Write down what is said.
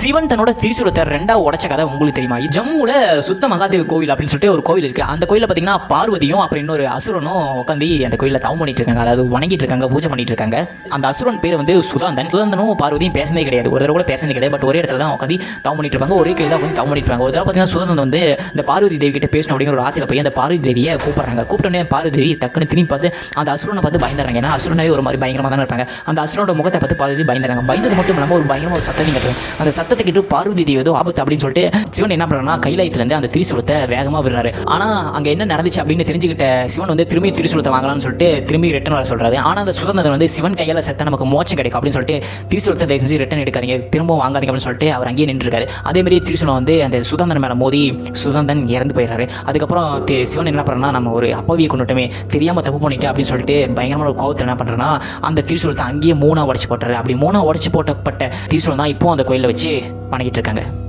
சிவன் தன்னோட திரிசூலத்தை ரெண்டாவது உடச்ச கதை உங்களுக்கு தெரியுமா? ஜம்முல சுத்த மகாதேவ் கோவில் அப்படின்னு சொல்லிட்டு ஒரு கோவில் இருக்கு. அந்த கோயில பாத்தீங்கன்னா பார்வதியும் அப்புறம் இன்னொரு அசுரனும் உட்காந்து அந்த கோயில தவம் பண்ணிட்டு இருக்காங்க. அதாவது வணங்கிட்டு இருக்காங்க பூஜை பண்ணிட்டு இருக்காங்க. அந்த அசுரன் பேர் வந்து சுதாந்தன். சுதாந்தனும் பார்வதியும் பேசினதே கிடையாது. ஒரு தடவை கூட பேசினது கிடையாது. பட் ஒரே இடத்துல தான் உட்காந்து தவம் பண்ணிட்டு இருப்பாங்க. ஒரே கையில் தான் தவம் பண்ணிட்டு இருப்பாங்க. ஒரு தடவை பார்த்தீங்கன்னா சுதாந்தன் வந்து இந்த பார்வதி தேவி கிட்ட பேசணும் அப்படிங்கிற ஒரு ஆசையில போய் அந்த பார்வதி தேவியை கூப்பிடுறாங்க. கூப்பிட்டோன்னே பார்வதி தேவி டக்குன்னு திரும்பி பார்த்து அந்த அசுரனை பார்த்து பயந்துறாங்க ஏன்னா அசுரனாவே ஒரு மாதிரி பயங்கரமாக தானே இருப்பாங்க. அந்த அசுரனோட முகத்தை பார்த்து பார்வதி பயந்துறாங்க பயந்தது மட்டும் இல்லாமல் ஒரு பயங்கரமாக ஒரு சத்தம் கட்டுறாங்க அந்த சத்தத்தை கேட்டு பார்வதி தேவி ஏதோ ஆபத்து அப்படின்னு சொல்லிட்டு சிவன் என்ன பண்ணுறாங்கன்னா கைலாயத்துலேருந்து அந்த திரிசூலத்தை வேகமாக விடுறாரு. ஆனால் அங்கே என்ன நடந்துச்சு அப்படின்னு தெரிஞ்சுக்கிட்ட சிவன் வந்து திரும்பி திரிசூலத்தை வாங்கலாம்னு சொல்லிட்டு திரும்பி ரிட்டன் வர சொல்றாரு. ஆனால் அந்த சுதந்திரம் வந்து சிவன் கையால் செத்த நமக்கு மோச்சம் கிடைக்கும் அப்படின்னு சொல்லிட்டு திரிசூலத்தை தயவு செஞ்சு ரிட்டன் எடுக்காதீங்க. திரும்ப வாங்காதீங்க அப்படின்னு சொல்லிட்டு அவர் அங்கேயே நின்றுருக்காரு. அதே மாதிரி திரிசூலம் வந்து அந்த சுதந்திரன் மேலே மோதி சுதந்திரன் இறந்து போயிடுறாரு அதுக்கப்புறம் சிவன் என்ன பண்ணுறா நம்ம ஒரு அப்பாவியை கொண்டுட்டோமே தெரியாமல் தப்பு பண்ணிட்டு அப்படின்னு சொல்லிட்டு பயங்கரமான ஒரு கோபத்தில் என்ன பண்ணுறேன்னா அந்த திரிசூலத்தை அங்கேயே மூணா உடச்சு போட்டுறாரு. அப்படி மூணா உடச்சு போட்டப்பட்ட திரிசூலம் தான் இப்போ அந்த கோயிலில் வச்சு வணங்கிட்டு இருக்காங்க.